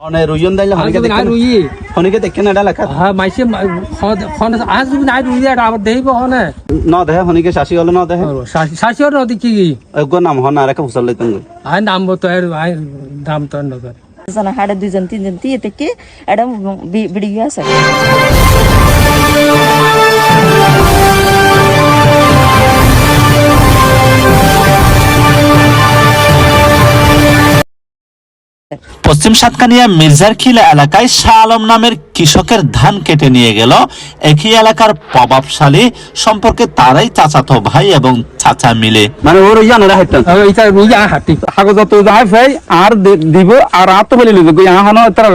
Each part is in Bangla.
অনে রুইয়ন দাইলে হনিকে দেখেন রুই হনিকে দেখেন এটা লেখা হ্যাঁ মাইসে খন আজ যদি নাই রুই এটা আবার দেখিব হনে ন দেহে হনিকে শাসি হলে ন দেহে শাশিও নদী কি অজ্ঞ নাম হন আর একটা ফুসাল লইতেন আই নাম তো এর আই নাম তো নগর জন হাড়ে দুজন তিনজন দিয়ে থেকে একটা ভিডিও আছে পশ্চিম সাতকানিয়া মির্জারখিলা এলাকায় শাহ আলম নামের কৃষকের ধান কেটে নিয়ে গেল। একই এলাকার প্রভাবশালী সম্পর্কে তারাই চাচাতো ভাই এবং চাচা মিলে। মানে ওর ইয়ান এরা হাইতেন এটা রুই আ হাঁটি কাগজত যাই ফাই আর দিব আর আত বলি লইব এখন তার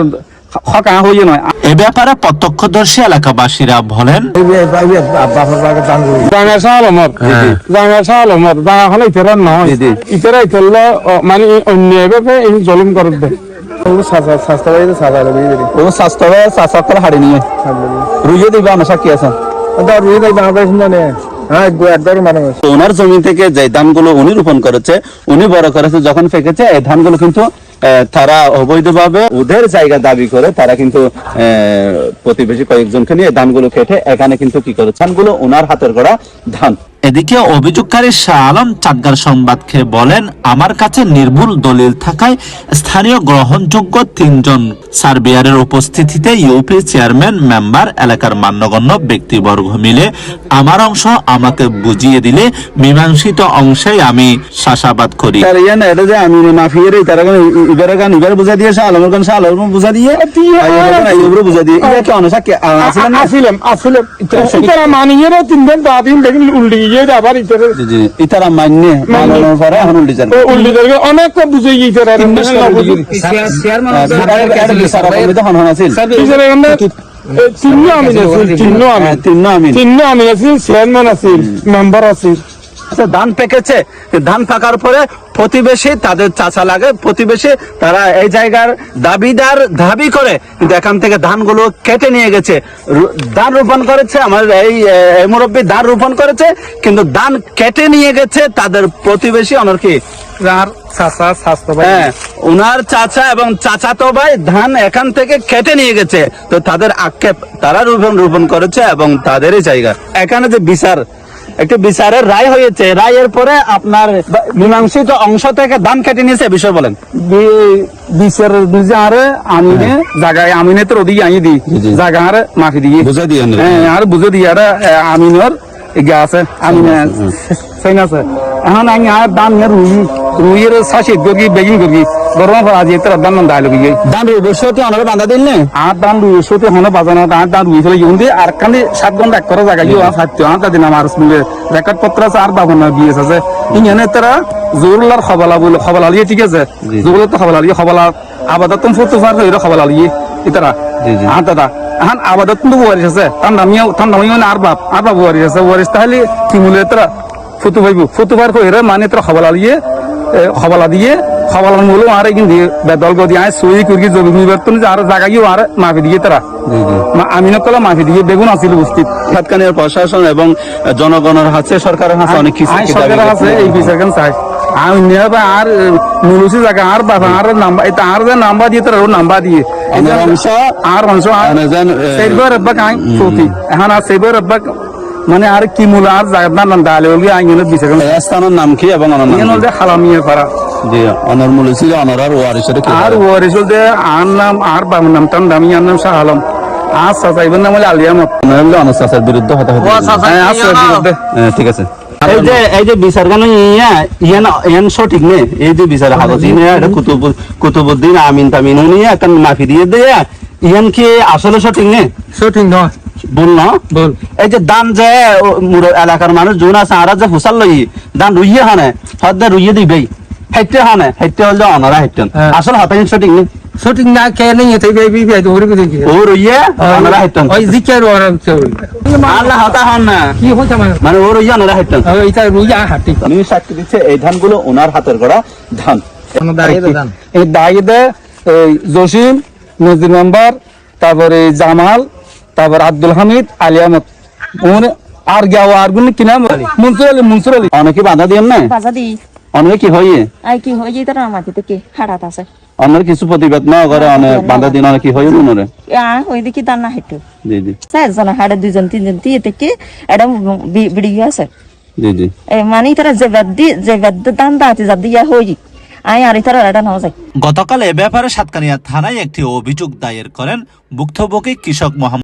হক আ হইয়ে নয় এ ব্যাপারে প্রত্যক্ষদর্শী এলাকাবাসীরা বলেন আলমর জাঙ্গা শাহ আলমর জাঙ্গা হলে ইতারা নয়। ইতারা ইতারলে মানে অন্য এভাবে এই জলম করে দে ও স্বাস্থ্য স্বাস্থ্য হাড়ি নিয়ে। রুইয়ে দিবা না। সাক্ষী আছেন তো ওনার জমি থেকে যে ধানগুলো উনি রোপণ করেছে উনি বড় করেছে যখন ফেকেছে এই ধানগুলো কিন্তু তারা অবৈধভাবে ওদের জায়গা দাবি করে তারা কিন্তু আহ, প্রতিবেশী কয়েকজনকে নিয়ে ধানগুলো কেটে এখানে কিন্তু কি করে ধানগুলো ওনার হাতের গড়া ধান। এদিকে অভিযোগকারী শাহ আলম চাটগার সংবাদকে বলেন আমার কাছে নির্ভুল দলিল থাকায় স্থানীয় গ্রহণযোগ্য তিনজন সার্বিয়ারের উপস্থিতিতে ইউপি চেয়ারম্যান মেম্বার এলাকার মান্যগণ্য ব্যক্তিবর্গ মিলে আমার অংশ আমাকে বুঝিয়ে দিলে মীমাংসিত অংশেই আমি চাষাবাদ করি। আমি মাফিয়ের তারা গান গান ইবারে বুঝা দিয়ে আলমের গান আলম বুঝা দিয়ে বুঝা দিয়ে। এটা কি অনসা কি আসলে না? আসিলাম আসিলাম ইতারা মানিয়ে তিনজন দাদিন দেখি উল্টি গিয়ে আবার ইতারা জি ইতারা মান্য মানানোর পরে এখন উল্টি যান। উল্টি অনেক ইতারা আছিল তিন আমি চিহ্ন আমি আছি চেয়ারম্যান আছিল মেম্বার আছি। আচ্ছা ধান পেকেছে ধান পাকার পরে প্রতিবেশী তাদের চাচা লাগে প্রতিবেশী তারা এই জায়গার দাবিদার দাবি করে কিন্তু এখান থেকে ধানগুলো কেটে নিয়ে গেছে। ধান রোপণ করেছে আমার এই মুরব্বী ধান রোপণ করেছে কিন্তু ধান কেটে নিয়ে গেছে তাদের প্রতিবেশী অনর কি যার চাচা স্বাস্থ্য হ্যাঁ ওনার চাচা এবং চাচাতো ভাই ধান এখান থেকে কেটে নিয়ে গেছে। তো তাদের আক্ষেপ তারা রোপণ রোপণ করেছে এবং তাদেরই জায়গা। এখানে যে বিচার একটি বিচারের রায় হয়েছে। রায়ের পরে আপনার মীমাংসিত অংশ থেকে দাম কেটে নিয়েছে বিষয় বলেন। বিচার বুঝে আরে আমিনে জায়গায় আমিনে তো ওদিকে আনি দি জি। জায়গা আরে মাফি দিয়ে বুঝাই দিয়ে হ্যাঁ আর বুঝে দিয়ে আর আমিনর আছে আমিনে সেইন আছে এখন আমি আর নে রুই রুইয়ের শাসিত গি বেগিং গি গরম পর আজি তোর দান দাই লগি ধান অবশ্যই অনারে বান্ধা দিল না আর দান রুই সতে হনে বাজানো আর দান রুই ইউন দি আর কান্দি সাত ঘণ্টা এক করে জায়গা ইউ সাত্য আর তাদিন আমার স্কুলে রেকর্ড পত্র আছে আর বাবন বিএস আছে ইঞ্জানে তারা জোরলার খবলা বলে খবলা লিয়ে ঠিক আছে। জোরলার তো খবলা লিয়ে খবলা আবাদত তুমি ফুটু ফার হইল খবলা লিয়ে ইতারা। হ্যাঁ দাদা এখন আবাদত কিন্তু ওয়ারিস আছে তার নামিও তার নামিও আর বাপ আর বাপ ওয়ারিস আছে ওয়ারিস তাহলে কি মূল্য তারা ফুটু ভাইব ফুটু ফার হইরে মানে তারা খবলা লিয়ে এ, দিয়ে। খবলার মূল্য আর কিন্তু বেদল গদি আয় সই করি জমি নিবর্তন যে আর জায়গা গিয়ে আর মাফি দিয়ে তারা আমি নকলা মাফি দিয়ে বেগুন আসিল উপস্থিত সাতকানের প্রশাসন এবং জনগণের হাতে সরকারের হাতে অনেক কিছু আইন কি দাবি সরকার আছে করছে। এই বিচার কেন চাই। আমি নেবা আর মুলুসি জায়গা আর বাবা আর নাম্বার এটা আর যে নাম্বার দিয়ে তার নাম্বার দিয়ে। অংশ আর অংশ আর এ, সেইবার রব্বা কাই চৌকি এখন আর সেইবার রব্বা মানে আর কি মূল আর জায়গা নাম দালে ওলি আইন বিচার স্থানের নাম কি এবং অনার নাম ইয়ে কি? নলদে হালামিয়ে জি অনর মূল ছিল অনর আর আর ওয়ারিসুল দে আর নাম আর বাবার নাম তার নাম ইয়ার নাম শাহ আলম আর অনর বিরুদ্ধে হতে হতে হ্যাঁ, আছে বিরুদ্ধে। হ্যাঁ, ঠিক আছে। এই যে এই যে বিচার কেন ইয়া ইয়ান ইয়ান সঠিক নে? এই যে বিচার হালত ইনে এটা কুতুব কুতুবুদ্দিন আমিন তামিন উনি একটা মাফি দিয়ে দেয়া ইয়ান কি আসলে সঠিক নে? সঠিক নয় বল না। বল। এই যে দান যে ও, মুর এলাকার মানুষ জোন আছে আর যে হুসাল লই দান রুইয়ে হানে হদ্দে রুইয়ে দিবেই হেটে হানে হেটে হলে অনরা হেটেন। হ্যাঁ। আসলে সঠিক নে সঠিক না কে নেই এতে বেবি বেবি ওরে কি দেখি ও রুইয়ে অনরা হেটেন। ওই জিকের ওরে আল্লাহ হতা হন। না কি হইছে মানে? মানে ও রুইয়ে অনরা হেটেন। এটা রুই আ হাঁটি। উনি সাক্ষী দিচ্ছে এই ধানগুলো ওনার হাতের গড়া ধান। এই দায়িদে জসিম নজির মেম্বার তারপরে জামাল তারপর আব্দুল হামিদ আলিয়ামত ওর আর গিয়া আর গুণ কি নাম? মনসুর আলী মনসুর আলী। অনেকে বাধা দিয়েন না? বাজা দি অনেকে কি হইয়ে আই কি হয়ে না মাটি থেকে হাড়াত আছে। অনেক কিছু প্রতিবাদ না করে অনেক বাধা দিন অনেক কি হয় মনে আ ওই দেখি তার না হেঁটু। জি জি। চারজন হাড়ে দুজন তিনজন দিয়ে থেকে এটা বিড়ি আছে। জি জি। এ মানে তারা যে বাদ যে বাদ দান দাঁতি যা দিয়া হই। আই আর তারা এটা গতকাল এ ব্যাপারে সাতকানিয়া থানায় একটি অভিযোগ দায়ের করেন ভুক্তভোগী কৃষক মোহাম্মদ